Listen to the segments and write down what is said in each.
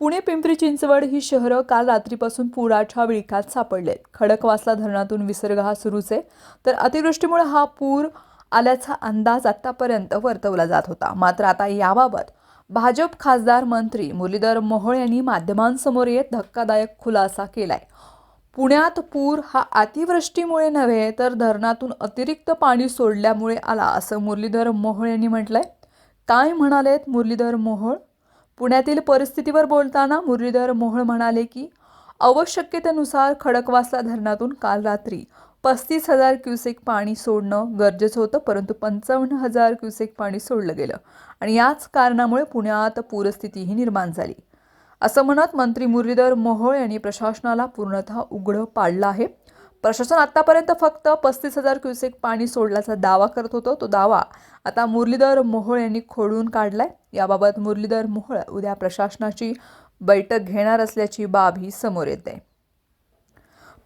पुणे पिंपरी चिंचवड ही शहरं काल रात्रीपासून पुराच्या विळख्यात सापडलेत. खडकवासला धरणातून विसर्ग हा सुरूच आहे. तर अतिवृष्टीमुळे हा पूर आल्याचा अंदाज आतापर्यंत वर्तवला जात होता. मात्र आता याबाबत भाजप खासदार मंत्री मुरलीधर मोहोळ यांनी माध्यमांसमोर येत धक्कादायक खुलासा केलाय. पुण्यात पूर हा अतिवृष्टीमुळे नव्हे तर धरणातून अतिरिक्त पाणी सोडल्यामुळे आला असं मुरलीधर मोहोळ यांनी म्हटलंय. काय म्हणालेत मुरलीधर मोहोळ? पुण्यातील परिस्थितीवर बोलताना मुरलीधर मोहोळ म्हणाले की आवश्यकतेनुसार खडकवासला धरणातून काल रात्री पस्तीस हजार क्युसेक पाणी सोडणं गरजेचं होतं परंतु पंचावन्न हजार क्युसेक पाणी सोडलं गेलं आणि याच कारणामुळे पुण्यात पूरस्थितीही निर्माण झाली. असं म्हणत मंत्री मुरलीधर मोहोळ यांनी प्रशासनाला पूर्णतः उघडं पाडलं आहे. प्रशासन आतापर्यंत फक्त पस्तीस हजार क्युसेक पाणी सोडल्याचा दावा करत होतं. तो दावा आता मुरलीधर मोहोळ यांनी खोडून काढलाय. याबाबत मुरलीधर मोहोळ उद्या प्रशासनाची बैठक घेणार असल्याची बाब ही समोर येते.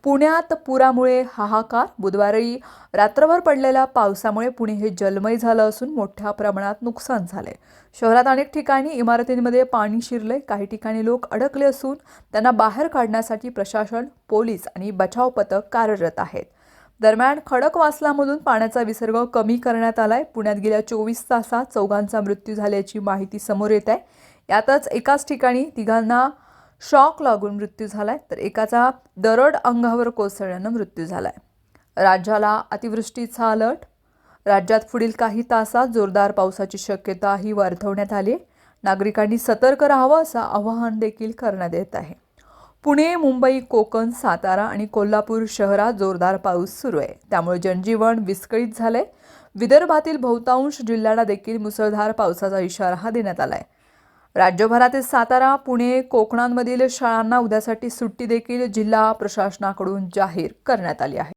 पुण्यात पुरामुळे हाहाकार. बुधवारी रात्रभर पडलेल्या पावसामुळे पुणे हे जलमय झालं असून मोठ्या प्रमाणात नुकसान झाले. शहरात अनेक ठिकाणी इमारतींमध्ये पाणी शिरले. काही ठिकाणी लोक अडकले असून त्यांना बाहेर काढण्यासाठी प्रशासन पोलीस आणि बचाव पथक कार्यरत आहेत. दरम्यान खडकवासलामधून पाण्याचा विसर्ग कमी करण्यात आलाय. पुण्यात गेल्या चोवीस तासात चौघांचा मृत्यू झाल्याची माहिती समोर येत आहे. यातच एकाच ठिकाणी तिघांना शॉक लागून मृत्यू झालाय. तर एकाचा दरड अंगावर कोसळल्यानं मृत्यू झालाय. राज्याला अतिवृष्टीचा अलर्ट राज्यात पुढील काही तासात जोरदार पावसाची शक्यताही वर्तवण्यात आली आहे. नागरिकांनी सतर्क राहावं असं आवाहन देखील करण्यात येत आहे. पुणे मुंबई कोकण सातारा आणि कोल्हापूर शहरात जोरदार पाऊस सुरू आहे. त्यामुळे जनजीवन विस्कळीत झालंय. विदर्भातील बहुतांश जिल्ह्यांना देखील मुसळधार पावसाचा इशारा देण्यात आला आहे राज्यभरातील सातारा पुणे कोकणांमधील शाळांना उद्यासाठी सुट्टी देखील जिल्हा प्रशासनाकडून जाहीर करण्यात आली आहे.